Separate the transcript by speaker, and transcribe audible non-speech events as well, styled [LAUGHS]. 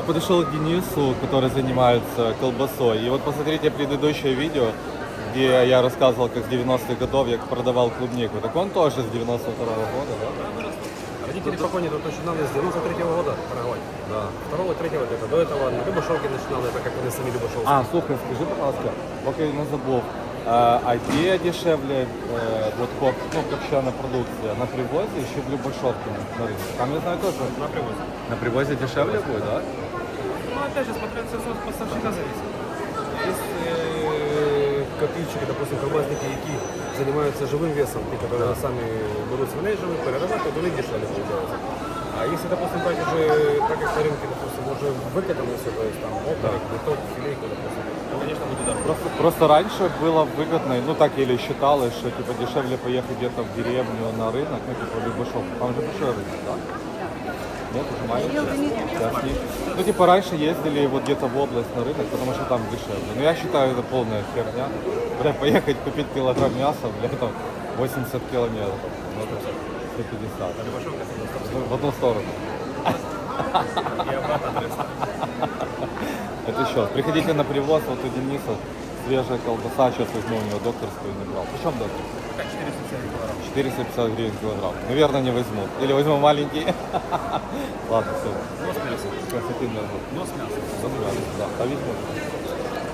Speaker 1: Подошел к Денису, который занимается колбасой. И вот посмотрите предыдущее видео, где я рассказывал, как с 90-х годов я продавал клубнику. Так он тоже с 92-го года, да?
Speaker 2: Родители покойники тут начинали с 93 года торговать.
Speaker 1: Да.
Speaker 2: Второго, третьего где-то. До этого на Любашовке начинали, это как они сами Любашовки.
Speaker 1: А, слухай, скажи, пожалуйста, пока я не забыл, а, а где дешевле э, вот коп, ну, копченая продукция? На привозе еще в Любашовке на рынке? Там, я знаю, тоже
Speaker 2: на привозе.
Speaker 1: на привозе дешевле будет, да?
Speaker 2: Ну, опять же, смотря от поставщика зависит. Есть э, котличики, допустим, колбасники, які занимаются живым весом, те, которые сами берут свиней живых, перерабатывают, у них дешевле получается. А если, допустим, брать уже, так как на рынке, выкатано все, то есть там окорок, биток, филейку, допустим, то, конечно, будет дороже.
Speaker 1: Просто, просто раньше было выгодно, ну так или считалось, что типа дешевле поехать где-то в деревню на рынок, ну типа в Любашов. Там же большой рынок, да? Нет, уже маленький? Сейчас нет. Ну типа раньше ездили вот где-то в область на рынок, потому что там дешевле. Но я считаю, это полная херня. Бля, поехать купить килограмм мяса, бля, там 80 километров. Ну, это 150. В одну сторону.
Speaker 2: И обратно 300.
Speaker 1: Это еще. Приходите на привоз, вот у Дениса свежая колбаса, сейчас возьму у него докторскую не брал. Почем доктор?
Speaker 2: Пока 470 килограмм.
Speaker 1: 450 гривен килограмм. Наверное, не возьму. Или возьму маленький. [LAUGHS] Ладно, все.
Speaker 2: Нос.
Speaker 1: Красоты не возьму.
Speaker 2: Нос мяса.
Speaker 1: Да, а.